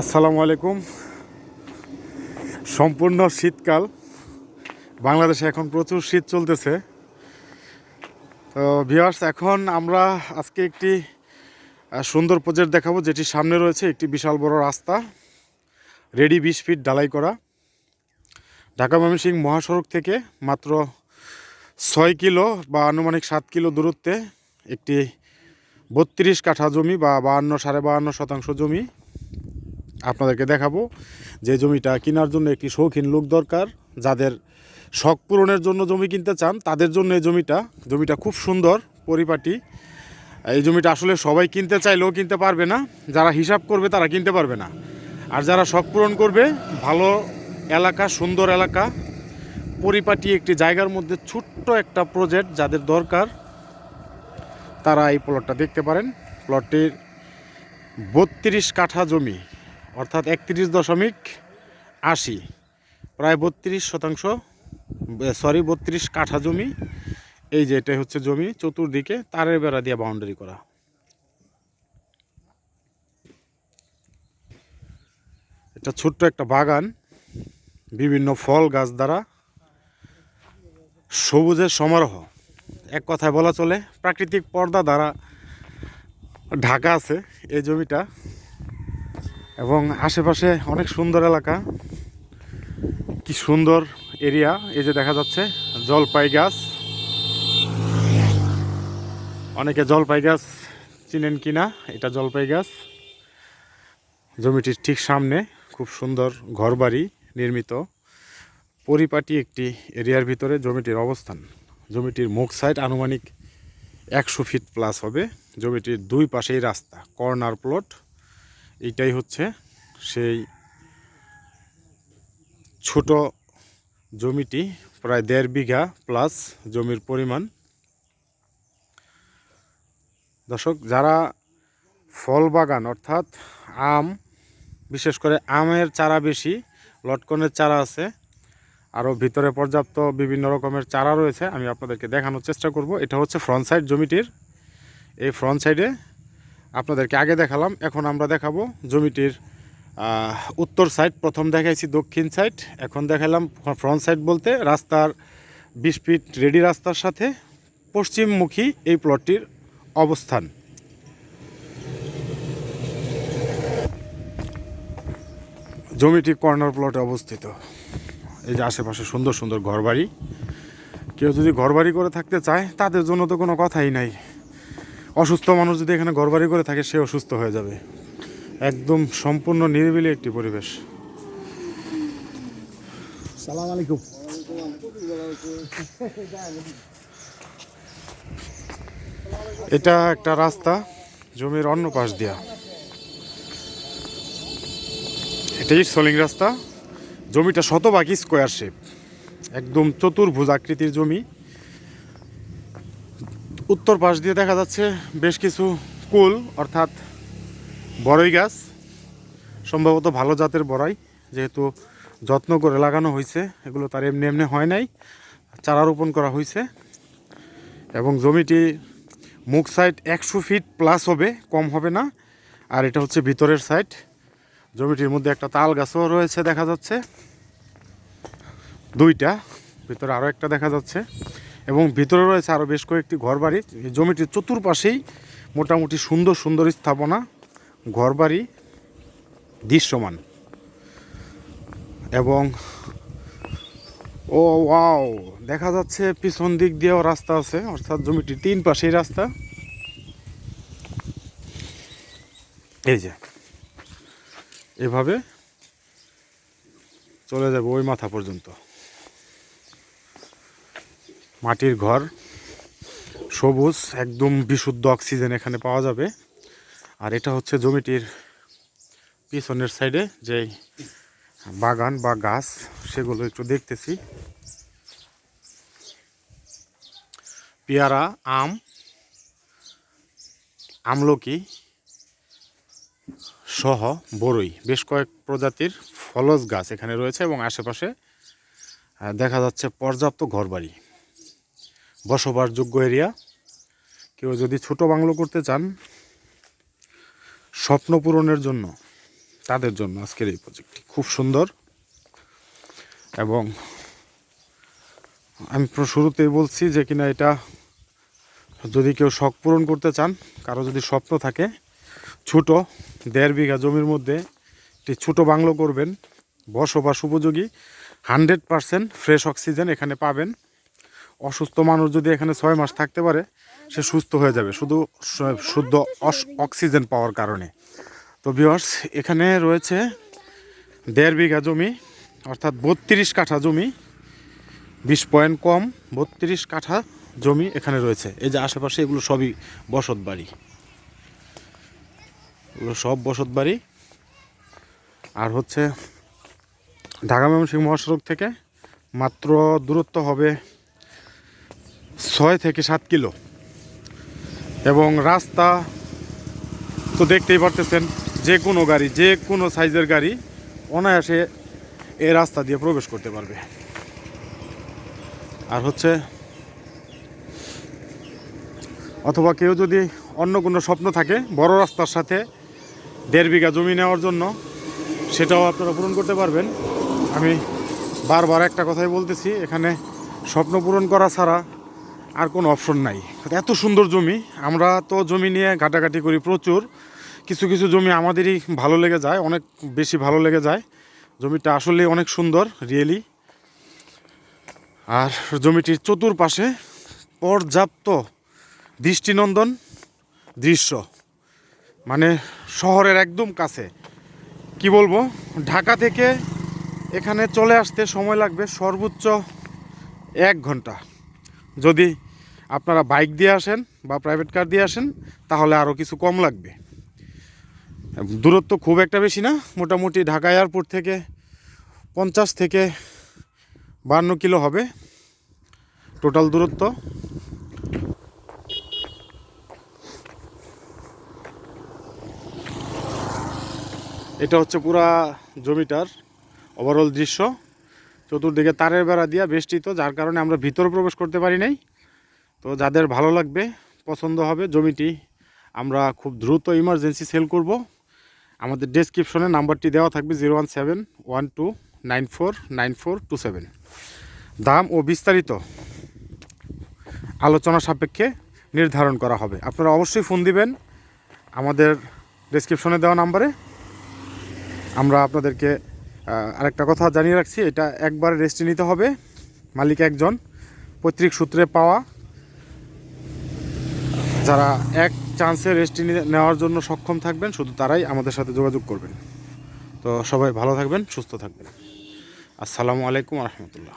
আসসালামু আলাইকুম। সম্পূর্ণ শীতকাল। বাংলাদেশে এখন প্রচুর শীত চলতেছে। তো ভিওয়ার্স এখন আমরা আজকে একটি সুন্দর প্রজেক্ট দেখাবো, যেটি সামনে রয়েছে, একটি বিশাল বড় রাস্তা, রেডি বিশ ফিট ঢালাই করা। ঢাকা ময়মনসিংহ মহাসড়ক থেকে মাত্র ছয় কিলো বা আনুমানিক সাত কিলো দূরত্বে একটি বত্রিশ কাঠা জমি বা বাহান্ন সাড়ে বাহান্ন শতাংশ জমি আপনাদেরকে দেখাবো যে জমিটা কেনার জন্য একটি শৌখিন লোক দরকার, যাদের শখ পূরণের জন্য জমি কিনতে চান, তাদের জন্য এই জমিটা জমিটা খুব সুন্দর পরিপাটি। এই জমিটা আসলে সবাই কিনতে চাইলেও কিনতে পারবে না, যারা হিসাব করবে তারা কিনতে পারবে না। আর যারা শখ পূরণ করবে, ভালো এলাকা, সুন্দর এলাকা, পরিপাটি একটি জায়গার মধ্যে ছোট্ট একটা প্রজেক্ট যাদের দরকার, তারা এই প্লটটা দেখতে পারেন। প্লটটির বত্রিশ কাঠা জমি। অর্থাৎ একত্রিশ দশমিক আশি, প্রায় বত্রিশ শতাংশ সরি বত্রিশ কাঠা জমি। এই যে এটা হচ্ছে জমি, চতুর্দিকে তারের বেড়া দিয়ে বাউন্ডারি করা। এটা ছোট্ট একটা বাগান, বিভিন্ন ফল গাছ দ্বারা সবুজের সমারোহ। এক কথায় বলা চলে, প্রাকৃতিক পর্দা দ্বারা ঢাকা আছে এই জমিটা। এবং আশেপাশে অনেক সুন্দর এলাকা। কি সুন্দর এরিয়া, এই যে দেখা যাচ্ছে জলপাই গাছ অনেকে জলপাই গাছ চিনেন কিনা, এটা জলপাই গাছ জমিটির ঠিক সামনে খুব সুন্দর ঘরবাড়ি নির্মিত। পরিপাটি একটি এরিয়ার ভিতরে জমিটির অবস্থান। জমিটির মুখ সাইড আনুমানিক একশো ফিট প্লাস হবে। জমিটির দুই পাশেই রাস্তা, কর্নার প্লট। এইটাই হচ্ছে সেই ছোট জমিটি, প্রায় দেড় বিঘা প্লাস জমির পরিমাণ। দর্শক, যারা ফল বাগান, অর্থাৎ আম, বিশেষ করে আমের চারা বেশি, লটকনের চারা আছে আরও ভিতরে পর্যাপ্ত বিভিন্ন রকমের চারা রয়েছে, আমি আপনাদেরকে দেখানোর চেষ্টা করব। এটা হচ্ছে ফ্রন্ট সাইড জমিটির। এই ফ্রন্ট সাইডে আপনাদেরকে আগে দেখালাম। এখন আমরা দেখাবো জমিটির উত্তর সাইড প্রথম দেখাইছি দক্ষিণ সাইড এখন দেখালাম ফ্রন্ট সাইড বলতে রাস্তার বিশ ফিট রেডি রাস্তার সাথে পশ্চিমমুখী এই প্লটটির অবস্থান। জমিটি কর্নার প্লটে অবস্থিত। এই যে আশেপাশে সুন্দর সুন্দর ঘরবাড়ি। কেউ যদি ঘরবাড়ি করে থাকতে চায়, তাদের জন্য তো কোনো কথাই নাই। অসুস্থ মানুষ যদি এখানে ঘরবাড়ি করে থাকে সে অসুস্থ হয়ে যাবে। একদম সম্পূর্ণ নিরিবিলি একটি পরিবেশ। সালাম আলাইকুম। এটা একটা রাস্তা জমির অন্য পাশ দিয়া। এটাই সোলিং রাস্তা। জমিটা শতভাগ স্কোয়ার শেপ একদম চতুর্ভুজ আকৃতির জমি। উত্তর পাশ দিয়ে দেখা যাচ্ছে বেশ কিছু কুল, অর্থাৎ বড়ই গাছ, সম্ভবত ভালো জাতের বড়াই, যেহেতু যত্ন করে লাগানো হয়েছে, এগুলো তার এমনি এমনি হয় নাই, চারা রোপণ করা হয়েছে, এবং জমিটি মুখ সাইড একশো ফিট প্লাস হবে, কম হবে না, আর এটা হচ্ছে ভিতরের সাইড জমিটির মধ্যে একটা তাল গাছও রয়েছে দেখা যাচ্ছে, দুইটা, ভিতরে আরও একটা দেখা যাচ্ছে। এবং ভিতরে রয়েছে আরও বেশ কয়েকটি ঘরবাড়ি। জমিটির চতুর্পাশেই মোটামুটি সুন্দর সুন্দর স্থাপনা, ঘরবাড়ি দৃশ্যমান। এবং ও, ওয়াও, দেখা যাচ্ছে পিছন দিক দিয়েও রাস্তা আছে, অর্থাৎ জমিটির তিন পাশেই রাস্তা। এই যে, এভাবে চলে যাবে ওই মাথা পর্যন্ত। মাটির ঘর, সবুজ, একদম বিশুদ্ধ অক্সিজেন এখানে পাওয়া যাবে। আর এটা হচ্ছে জমিটির পিছনের সাইডে যে বাগান বা গাছ, সেগুলো একটু দেখতেছি। পেয়ারা, আম, আমলকি সহ বড়ই বেশ কয়েক প্রজাতির ফলজ গাছ এখানে রয়েছে এবং আশেপাশে দেখা যাচ্ছে পর্যাপ্ত ঘরবাড়ি। বসবাসযোগ্য এরিয়া। কেউ যদি ছোট বাংলো করতে চান, স্বপ্ন পূরণের জন্য, তাদের জন্য আজকের এই প্রজেক্টটি খুব সুন্দর। এবং আমি শুরুতেই বলছি যে কিনা এটা যদি কেউ শখ পূরণ করতে চান, কারও যদি স্বপ্ন থাকে, ছোট, দেড় বিঘা জমির মধ্যে একটি ছোট বাংলো করবেন, বসবাস উপযোগী, হান্ড্রেড পারসেন্ট ফ্রেশ অক্সিজেন এখানে পাবেন। অসুস্থ মানুষ যদি এখানে ছয় মাস থাকতে পারে, সে সুস্থ হয়ে যাবে। শুধু শুদ্ধ অক্সিজেন পাওয়ার কারণে। তো বিয়ার্স এখানে রয়েছে দেড় বিঘা জমি, অর্থাৎ বত্রিশ কাঠা জমি, বিশ পয়েন্ট কম, বত্রিশ কাঠা জমি এখানে রয়েছে। এই যে আশেপাশে এগুলো সবই বসত বাড়ি। এগুলো সব বসত বাড়ি। আর হচ্ছে ঢাকা ময়মনসিংহ মহাসড়ক থেকে মাত্র দূরত্ব হবে ছয় থেকে সাত কিলো। এবং রাস্তা তো দেখতেই পারতেছেন, যে কোনো গাড়ি, যে কোনো সাইজের গাড়ি অনায়াসে এই রাস্তা দিয়ে প্রবেশ করতে পারবে। আর হচ্ছে, অথবা কেউ যদি অন্য কোনো স্বপ্ন থাকে, বড় রাস্তার সাথে দেড় বিঘা জমি নেওয়ার জন্য, সেটাও আপনারা পূরণ করতে পারবেন। আমি বারবার একটা কথাই বলতেছি, এখানে স্বপ্ন পূরণ করা ছাড়া আর কোনো অপশন নাই। এত সুন্দর জমি, আমরা তো জমি নিয়ে ঘাটাঘাটি করি প্রচুর। কিছু কিছু জমি আমাদেরই ভালো লেগে যায়, অনেক বেশি ভালো লেগে যায়। জমিটা আসলে অনেক সুন্দর, রিয়েলি। আর জমিটির চতুর্পাশে পর্যাপ্ত দৃষ্টিনন্দন দৃশ্য। মানে শহরের একদম কাছে। কি বলব? ঢাকা থেকে এখানে চলে আসতে সময় লাগবে সর্বোচ্চ এক ঘণ্টা। যদি আপনারা বাইক দিয়ে আসেন বা প্রাইভেট কার দিয়ে আসেন, তাহলে আরও কিছু কম লাগবে। দূরত্ব খুব একটা বেশি না, মোটামুটি ঢাকা এয়ারপোর্ট থেকে পঞ্চাশ থেকে বান্ন কিলো হবে টোটাল দূরত্ব। এটা হচ্ছে পুরা জমিটার ওভারঅল দৃশ্য। চতুর্দিকে তারের বেড়া দিয়া বেষ্টিত, যার কারণে আমরা ভিতরে প্রবেশ করতে পারি নাই। তো যাদের ভালো লাগবে, পছন্দ হবে জমিটি, আমরা খুব দ্রুত ইমার্জেন্সি সেল করব। আমাদের ডেসক্রিপশনে নাম্বারটি দেওয়া থাকবে zero one seven one two nine four nine four two seven দাম ও বিস্তারিত আলোচনা সাপেক্ষে নির্ধারণ করা হবে। আপনারা অবশ্যই ফোন দিবেন আমাদের ডেসক্রিপশনে দেওয়া নাম্বারে। আমরা আপনাদেরকে আরেকটা কথা জানিয়ে রাখছি, এটা একবার রেস্টে নিতে হবে। মালিক একজন, পৈতৃক সূত্রে পাওয়া। যারা এক চান্সে রেস্টে নেওয়ার জন্য সক্ষম থাকবেন, শুধু তারাই আমাদের সাথে যোগাযোগ করবেন। তো সবাই ভালো থাকবেন, সুস্থ থাকবেন। আসসালামু আলাইকুম রহমতুল্লাহ।